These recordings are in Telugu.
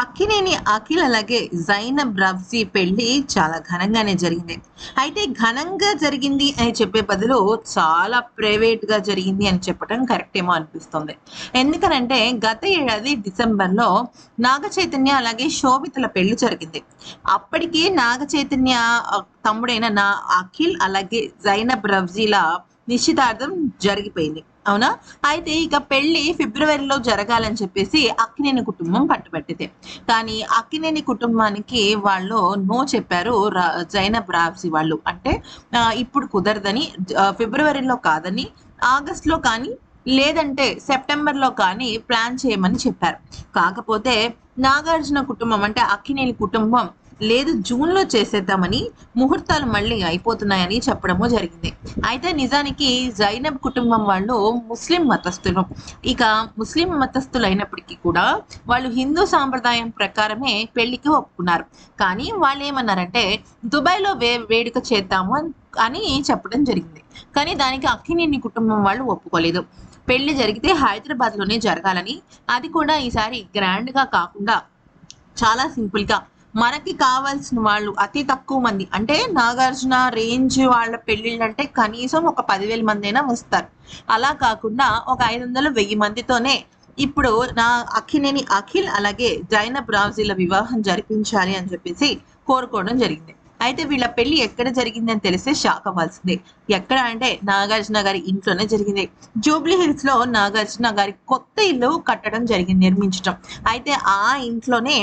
అక్కినేని అఖిల్ అలాగే జైనబ్ రబ్జీ పెళ్ళి చాలా ఘనంగానే జరిగింది. అయితే ఘనంగా జరిగింది అని చెప్పే బదులు చాలా ప్రైవేట్గా జరిగింది అని చెప్పడం కరెక్ట్ ఏమో అనిపిస్తుంది. ఎందుకనంటే గత ఏడాది డిసెంబర్లో నాగ చైతన్య అలాగే శోభితల పెళ్ళి జరిగింది. అప్పటికి నాగ చైతన్య తమ్ముడైన నా అఖిల్ అలాగే జైనబ్ రబ్జీల నిశ్చితార్థం జరిగిపోయింది. అవునా? అయితే ఇక పెళ్ళి ఫిబ్రవరిలో జరగాలని చెప్పేసి అక్కినేని కుటుంబం పట్టుబట్టింది. కానీ అక్కినేని కుటుంబానికి వాళ్ళు నో చెప్పారు రా- జైనబ్ రాబ్సీ వాళ్ళు. అంటే ఇప్పుడు కుదరదని ఫిబ్రవరిలో కాదని ఆగస్ట్లో కానీ లేదంటే సెప్టెంబర్లో కానీ ప్లాన్ చేయమని చెప్పారు. కాకపోతే నాగార్జున కుటుంబం అంటే అక్కినేని కుటుంబం లేదు జూన్లో చేసేద్దామని ముహూర్తాలు మళ్ళీ అయిపోతున్నాయని చెప్పడము జరిగింది. అయితే నిజానికి జైనబ్ కుటుంబం వాళ్ళు ముస్లిం మతస్థులు. ఇక ముస్లిం మతస్థులు అయినప్పటికీ కూడా వాళ్ళు హిందూ సాంప్రదాయం ప్రకారమే పెళ్ళికి ఒప్పుకున్నారు. కానీ వాళ్ళు ఏమన్నారంటే దుబాయ్లో వే వేడుక చేద్దాము అని- చెప్పడం జరిగింది. కానీ దానికి అక్కినేని కుటుంబం వాళ్ళు ఒప్పుకోలేదు. పెళ్ళి జరిగితే హైదరాబాద్లోనే జరగాలని అది కూడా ఈసారి గ్రాండ్గా కాకుండా చాలా సింపుల్గా మనకి కావాల్సిన వాళ్ళు అతి తక్కువ మంది. అంటే నాగార్జున రేంజ్ వాళ్ళ పెళ్ళిళ్ళు అంటే కనీసం ఒక పదివేల మంది అయినా వస్తారు. అలా కాకుండా ఒక ఐదు వందలు వెయ్యి మందితోనే ఇప్పుడు నా అఖినేని అఖిల్ అలాగే జైనబ్ రాజీల వివాహం జరిపించాలి అని చెప్పేసి కోరుకోవడం జరిగింది. అయితే వీళ్ళ పెళ్ళి ఎక్కడ జరిగిందని తెలిస్తే షాక్ అవ్వాల్సిందే ఎక్కడ అంటే నాగార్జున గారి ఇంట్లోనే జరిగింది. జూబ్లీ హిల్స్లో నాగార్జున గారి కొత్త ఇల్లు కట్టడం జరిగింది నిర్మించడం అయితే ఆ ఇంట్లోనే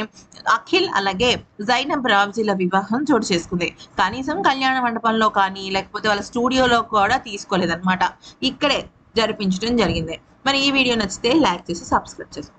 అఖిల్ అలాగే జైనబ్ రావ్జీల వివాహం చోటు చేసుకుంది. కనీసం కళ్యాణ మండపంలో కానీ లేకపోతే వాళ్ళ స్టూడియోలో కూడా తీసుకోలేదన్నమాట. ఇక్కడే జరిపించడం జరిగింది. మరి ఈ వీడియో నచ్చితే లైక్ చేసి సబ్స్క్రైబ్ చేసుకోండి.